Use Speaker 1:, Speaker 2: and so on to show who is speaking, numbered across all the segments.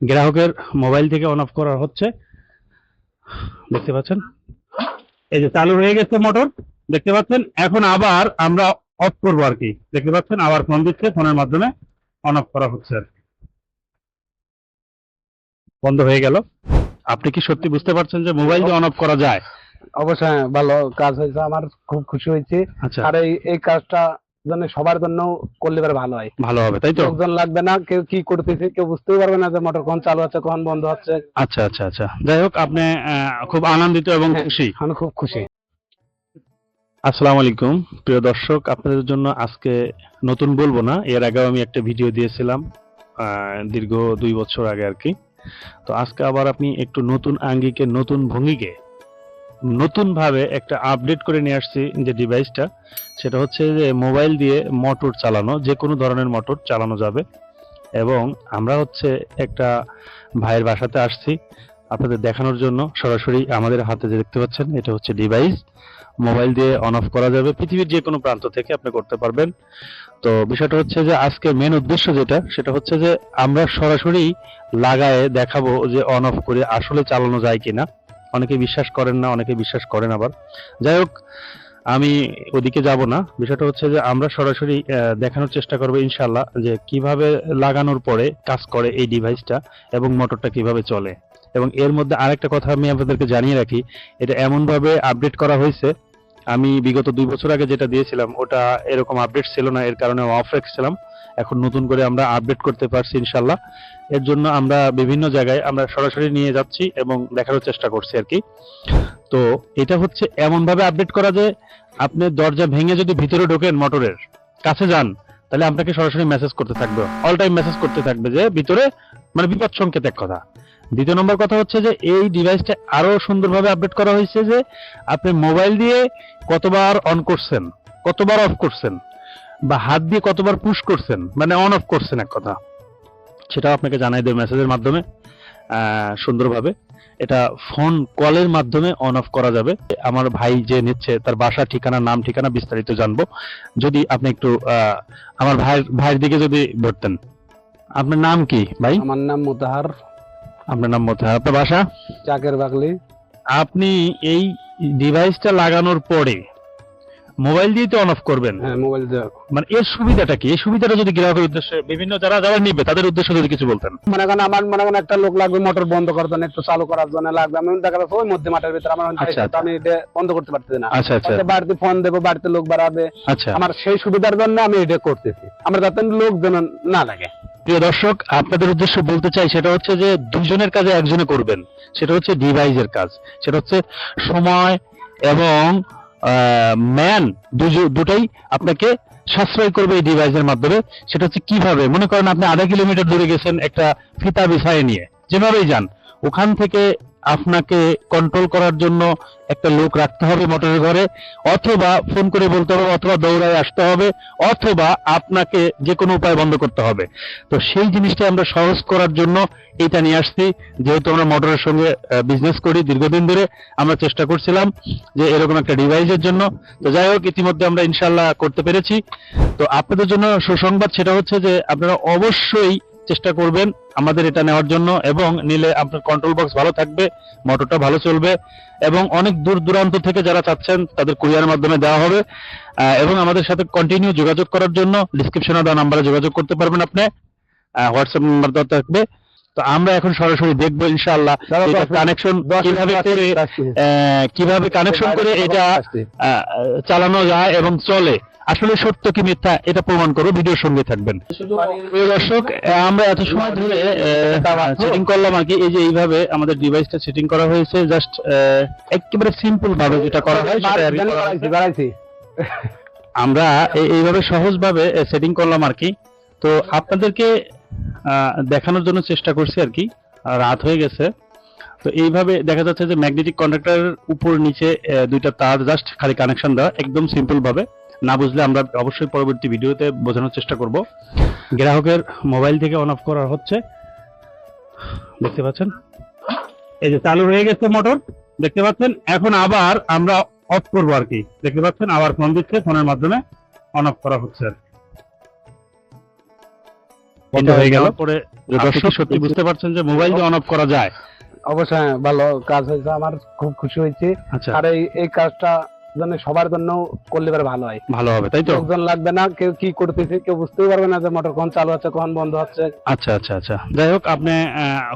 Speaker 1: গ্রাহকের মোবাইল থেকে on off করা হচ্ছে। দেখতে পাচ্ছেন? এই যে চালু হয়ে গেছে মোটর দেখতে পাচ্ছেন? এখন আবার আমরা অফ করব আর কি। দেখতে পাচ্ছেন? আবার ফোন দিচ্ছে ফোনের মাধ্যমে অন অফ করা হচ্ছে আর বন্ধ হয়ে গেল। আপনি কি সত্যি বুঝতে পারছেন যে মোবাইল দিয়ে অন অফ করা যায়?
Speaker 2: অবশ্যই হ্যাঁ, ভালো কাজ হয়েছে। আমার খুব খুশি হয়েছে।
Speaker 1: আচ্ছা।
Speaker 2: আর এই এই কাজটা যেন সবার জন্য করলে পরে ভালো হয়।
Speaker 1: ভালো হবে তাই তো?
Speaker 2: লোকজন লাগবে না কেউ কি করতেছে কেউ বুঝতেই পারবে না যে মোটর কখন চালু হচ্ছে কখন বন্ধ হচ্ছে।
Speaker 1: আচ্ছা আচ্ছা আচ্ছা। যাই হোক আপনি খুব আনন্দিত এবং
Speaker 2: হ্যাঁ।
Speaker 1: খুশি।
Speaker 2: আমি খুব খুশি।
Speaker 1: আসসালামু আলাইকুম প্রিয় দর্শক আপনাদের জন্য আজকে নতুন বলব না এর আগেও আমি একটা ভিডিও দিয়েছিলাম দীর্ঘ দুই বছর আগে আর কি। তো আজকে আবার আপনি একটু নতুন আঙ্গিকে নতুন ভঙ্গিকে নতুন ভাবে একটা আপডেট করে নিয়ে আসছি যে ডিভাইসটা সেটা হচ্ছে যে মোবাইল দিয়ে মোটর চালানো, যে কোনো ধরনের মোটর চালানো যাবে। এবং আমরা হচ্ছে একটা ভাইয়ের বাসাতে আসছি আপনাদের দেখানোর জন্য। সরাসরি আমাদের হাতে যে দেখতে পাচ্ছেন, এটা হচ্ছে ডিভাইস মোবাইল দিয়ে অন অফ করা যাবে। পৃথিবীর যে কোনো প্রান্ত থেকে আপনি করতে পারবেন। তো বিষয়টা হচ্ছে যে আজকে মেন উদ্দেশ্য যেটা, সেটা হচ্ছে যে আমরা সরাসরি লাগায়ে দেখাবো যে অন অফ করে আসলে চালানো যায় কিনা। অনেকে বিশ্বাস করেন না, অনেকে বিশ্বাস করেন আবার। যাই হোক আমি ওদিকে যাব না। বিষয়টা হচ্ছে যে আমরা সরাসরি দেখানোর চেষ্টা করব ইনশাল্লাহ যে কীভাবে লাগানোর পরে কাজ করে এই ডিভাইসটা এবং মোটরটা কীভাবে চলে। এবং এর মধ্যে আরেকটা কথা আমি আপনাদেরকে জানিয়ে রাখি, এটা এমনভাবে আপডেট করা হয়েছে আমি বিগত দুই বছর আগে যেটা দিয়েছিলাম, ওটা এরকম আপডেট ছিল না, এর কারণে অফ রেখেছিলাম। এখন নতুন করে আমরা আপডেট করতে পারছি ইনশাল্লাহ এর জন্য আমরা বিভিন্ন জায়গায় আমরা সরাসরি নিয়ে যাচ্ছি এবং দেখানোর চেষ্টা করছি আর কি। তো এটা হচ্ছে এমন ভাবে আপডেট করা যে আপনি দরজা ভেঙে যদি ভিতরে ঢোকেন মোটরের, কাছে যান, তাহলে আপনাকে সরাসরি মেসেজ করতে থাকবে। অল টাইম মেসেজ করতে থাকবে যে ভিতরে মানে বিপদ সংকেত এক কথা। দ্বিতীয় নম্বর কথা হচ্ছে যে এই ডিভাইসটা আরও সুন্দরভাবে আপডেট করা হয়েছে যে আপনি মোবাইল দিয়ে কতবার অন করছেন, কতবার অফ করছেন, বা হাত দিয়ে কতবার পুশ করছেন মানে অন অফ করছেন এক কথা। সেটাও আপনাকে জানাই দেবে মেসেজের মাধ্যমে সুন্দরভাবে। এটা ফোন কলের মাধ্যমে অন অফ করা যাবে। আমার ভাই যে নিচ্ছে, তার বাসা, ঠিকানা, নাম, ঠিকানা বিস্তারিত জানব। যদি আপনি একটু আমার ভাইয়ের ভাইয়ের দিকে যদি ধরতেন। আপনার নাম কি, ভাই?
Speaker 2: আমার নাম মোতাহার।
Speaker 1: আপনার নাম মধ্যে আপনার বাসা?
Speaker 2: চাকের বাগলি।
Speaker 1: আপনি এই ডিভাইসটা লাগানোর পরে মোবাইল দিয়ে তো অন অফ করবেন।
Speaker 2: হ্যাঁ মোবাইল দিয়ে
Speaker 1: মানে এর সুবিধাটা কি? এই সুবিধাটা যদি গ্রাহকের উদ্দেশ্যে বিভিন্ন যারা যারা নিবে তাদের উদ্দেশ্যে যদি কিছু বলতেন।
Speaker 2: মনে করেন আমার মনে করেন একটা লোক লাগবে মোটর বন্ধ করার জন্য একটু চালু করার জন্য লাগবে। আমি দেখা যাচ্ছে ওই মধ্যে মাঠের ভিতরে আমার
Speaker 1: আচ্ছা,
Speaker 2: আমি এটা বন্ধ করতে পারতেছি না।
Speaker 1: আচ্ছা আচ্ছা।
Speaker 2: হয়তো বাড়িতে ফোন দেবো বাড়িতে লোক বাড়াবে।
Speaker 1: আচ্ছা।
Speaker 2: আমার সেই সুবিধার জন্য আমি এটা করতেছি। আমার যাতে লোক যেন না লাগে।
Speaker 1: প্রিয় দর্শক, আপনাদের উদ্দেশ্যে বলতে চাই, সেটা হচ্ছে যে দুজনের কাজে একজনে করবেন। সেটা হচ্ছে ডিভাইসের কাজ। সেটা হচ্ছে সময় এবং ম্যান দুটাই আপনাকে সাশ্রয় করবে এই ডিভাইসের মাধ্যমে। সেটা হচ্ছে কীভাবে? মনে করেন আপনি আধা কিলোমিটার দূরে গেছেন একটা ফিতা বিছায় নিয়ে। যেভাবেই যান, ওখান থেকে আপনাকে কন্ট্রোল করার জন্য একটা লোক রাখতে হবে মোটরের ঘরে, অথবা ফোন করে বলতে হবে, অথবা দৌড়ায় আসতে হবে, অথবা আপনাকে যে কোনো উপায় বন্ধ করতে হবে। তো সেই জিনিসটা আমরা সহজ করার জন্য এটা নিয়ে আসছি। যেহেতু আমরা মোটরের সঙ্গে বিজনেস করি দীর্ঘদিন ধরে, আমরা চেষ্টা করছিলাম যে এরকম একটা ডিভাইসের জন্য। তো যাই হোক, ইতিমধ্যে আমরা ইনশাল্লাহ করতে পেরেছি। তো আপনাদের জন্য সুসংবাদ সেটা হচ্ছে যে আপনারা অবশ্যই চেষ্টা করবেন আমাদের এটা নেওয়ার জন্য এবং নিলে আপনার কন্ট্রোল বক্স ভালো থাকবে মোটরটা ভালো চলবে এবং অনেক দূর দূরান্ত থেকে যারা চাচ্ছেন তাদের কুরিয়ার মাধ্যমে দেওয়া হবে। এবং আমাদের সাথে কন্টিনিউ যোগাযোগ করার জন্য ডিসক্রিপশনে দেওয়া নাম্বারে যোগাযোগ করতে পারবেন আপনি। হোয়াটসঅ্যাপ নাম্বার দেওয়া থাকবে। তো আমরা এখন সরাসরি দেখব ইনশাআল্লাহ এটা কানেকশন কীভাবে করে কীভাবে কানেকশন করে এটা চালানো যায় এবং চলে। আসলে সত্য কি মিথ্যা এটা প্রমাণ করো, ভিডিওর সঙ্গে থাকবেন। দর্শক, আমরা এত সময় ধরে সেটিং করলাম আর কি, এই যে এইভাবে আমাদের ডিভাইসটা সেটিং করা হয়েছে জাস্ট একেবারে সিম্পল ভাবে যেটা করা হয়। আমরা এই- এইভাবে সহজভাবে সেটিং করলাম আর কি। তো আপনাদেরকে দেখানোর জন্য চেষ্টা করছি আর কি। রাত হয়ে গেছে। তো এইভাবে দেখা যাচ্ছে যে ম্যাগনেটিক কন্ডাক্টরের উপর নিচে দুইটা তার জাস্ট খালি কানেকশন দেওয়া, একদম সিম্পল ভাবে। না বুঝলে আমরা অবশ্যই পরবর্তী ভিডিওতে বোঝানোর চেষ্টা করব। গ্রাহকের মোবাইল থেকে অন অফ করা হচ্ছে। দেখতে পাচ্ছেন? এই যে চালু হয়ে গেছে মোটর দেখতে পাচ্ছেন? এখন আবার আমরা অফ করব আর কি। দেখতে পাচ্ছেন? আবার ফোন দিচ্ছে ফোনের মাধ্যমে অন অফ করা হচ্ছে হয়ে গেল। পরে দর্শক সত্যি বুঝতে পারছেন যে মোবাইল দিয়ে অন অফ করা যায়?
Speaker 2: অবশ্যই হ্যাঁ, ভালো কাজ হয়েছে। আমার খুব খুশি হয়েছে।
Speaker 1: আচ্ছা।
Speaker 2: আর এই এই কাজটা যেন সবার জন্য করলে পরে ভালো হয়।
Speaker 1: ভালো হবে তাই তো?
Speaker 2: লোকজন লাগবে না কেউ কি করতেছে কেউ বুঝতেই পারবে না যে মোটর কখন চালু হচ্ছে কখন বন্ধ হচ্ছে।
Speaker 1: আচ্ছা আচ্ছা আচ্ছা। যাই হোক আপনি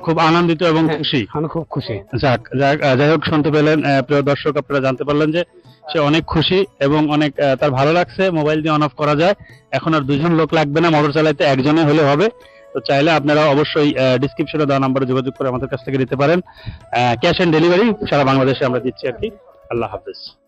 Speaker 1: খুব আনন্দিত এবং
Speaker 2: হ্যাঁ।
Speaker 1: খুশি।
Speaker 2: আমি খুব খুশি।
Speaker 1: যাক যাক, যাই হোক শুনতে পেলেন প্রিয় দর্শক আপনারা জানতে পারলেন যে সে অনেক খুশি এবং অনেক তার ভালো লাগছে মোবাইল দিয়ে অন অফ করা যায়। এখন আর দুজন লোক লাগবে না মোটর চালাইতে একজনে হলে হবে। তো চাইলে আপনারা অবশ্যই ডিসক্রিপশনে দেওয়া নাম্বারে যোগাযোগ করে আমাদের কাছ থেকে নিতে পারেন। ক্যাশ অন ডেলিভারি সারা বাংলাদেশে আমরা দিচ্ছি আর কি। আল্লাহ হাফেজ।